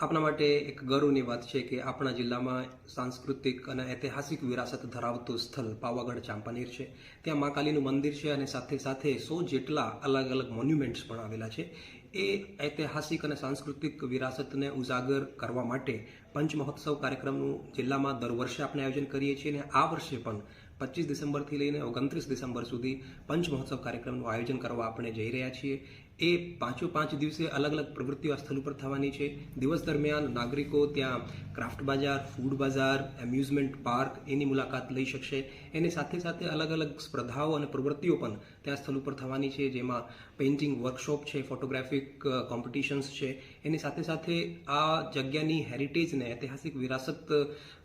આપણા માટે એક ગૌરવની વાત છે કે આપણા જિલ્લામાં સાંસ્કૃતિક અને ઐતિહાસિક વિરાસત ધરાવતું સ્થળ પાવાગઢ ચાંપાનેર છે. ત્યાં મા કાલીનું મંદિર છે અને સાથે સાથે સો જેટલા અલગ અલગ મોન્યુમેન્ટ્સ પણ આવેલા છે. એ ઐતિહાસિક અને સાંસ્કૃતિક વિરાસતને ઉજાગર કરવા માટે પંચ મહોત્સવ કાર્યક્રમનું જિલ્લામાં દર વર્ષે આપણે આયોજન કરીએ છીએ અને આ વર્ષે પણ પચીસ ડિસેમ્બરથી લઈને ઓગણત્રીસ ડિસેમ્બર સુધી પંચ મહોત્સવ કાર્યક્રમનું આયોજન કરવા આપણે જઈ રહ્યા છીએ. એ પાંચો પાંચ દિવસે અલગ અલગ પ્રવૃત્તિઓ સ્થળ ઉપર થવાની છે. દિવસ દરમિયાન નાગરિકો ત્યાં ક્રાફ્ટ બજાર, ફૂડ બજાર, એમ્યુઝમેન્ટ પાર્ક એની મુલાકાત લઈ શકશે. એની સાથે સાથે અલગ અલગ સ્પર્ધાઓ અને પ્રવૃત્તિઓ પણ ત્યાં સ્થળ ઉપર થવાની છે. જેમાં પેઇન્ટિંગ વર્કશોપ છે, ફોટોગ્રાફિક કોમ્પિટિશન્સ છે. એની સાથે સાથે આ જગ્યાની હેરિટેજને ઐતિહાસિક વિરાસત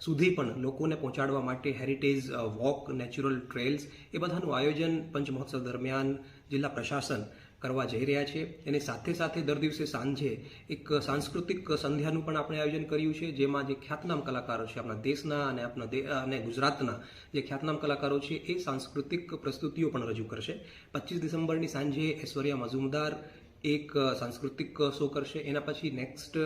સુધી પણ લોકોને પહોંચાડવા માટે હેરિટેજ વોક નેચરલ ટ્રેલ્સ એ બધાનું આયોજન પંચમહોત્સવ દરમિયાન જિલ્લા પ્રશાસન કરવા જઈ રહ્યા છે. એની સાથે સાથે દર દિવસે સાંજે એક સાંસ્કૃતિક સંધ્યાનું પણ આપણે આયોજન કર્યું છે, જેમાં જે ખ્યાતનામ કલાકારો છે, આપણા દેશના અને આપણા અને ગુજરાતના જે ખ્યાતનામ કલાકારો છે, એ સાંસ્કૃતિક પ્રસ્તુતિઓ પણ રજૂ કરશે. પચીસ ડિસેમ્બરની સાંજે ઐશ્વર્યા મઝુમદાર એક સાંસ્કૃતિક શો કરશે. એના પછી નેક્સ્ટ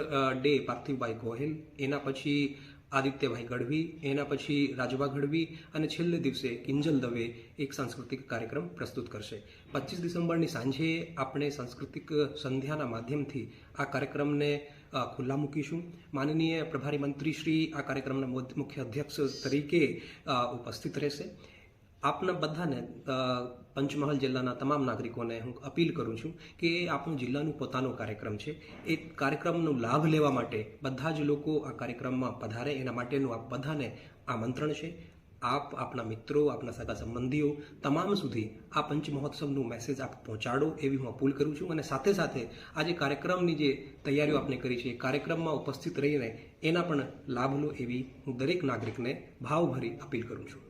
ડે પાર્થિવભાઈ ગોહિલ. એના પછી આદિત્યભાઈ ગઢવી, એના પછી રાજવા ગઢવી અને છેલ્લે દિવસે કિંજલ દવે એક સાંસ્કૃતિક કાર્યક્રમ પ્રસ્તુત કરશે. પચીસ ડિસેમ્બરની સાંજે આપણે સાંસ્કૃતિક સંધ્યાના માધ્યમથી આ કાર્યક્રમને ખુલ્લા મૂકીશું. માનનીય પ્રભારી મંત્રી શ્રી આ કાર્યક્રમના મુખ્ય અધ્યક્ષ તરીકે ઉપસ્થિત રહેશે. આપના બધાને પંચમહાલ જિલ્લાના તમામ નાગરિકોને હું અપીલ કરું છું કે એ આપણું જિલ્લાનું પોતાનો કાર્યક્રમ છે. એ કાર્યક્રમનો લાભ લેવા માટે બધા જ લોકો આ કાર્યક્રમમાં પધારે. એના માટેનું આપ બધાને આમંત્રણ છે. આપ, આપના મિત્રો, આપના સગા સંબંધીઓ તમામ સુધી આ પંચ મહોત્સવનું મેસેજ આપ પહોંચાડો એવી હું અપીલ કરું છું. અને સાથે સાથે આ જે કાર્યક્રમની જે તૈયારીઓ આપણે કરી છે, એ કાર્યક્રમમાં ઉપસ્થિત રહીને એના પણ લાભ લો એવી હું દરેક નાગરિકને ભાવભરી અપીલ કરું છું.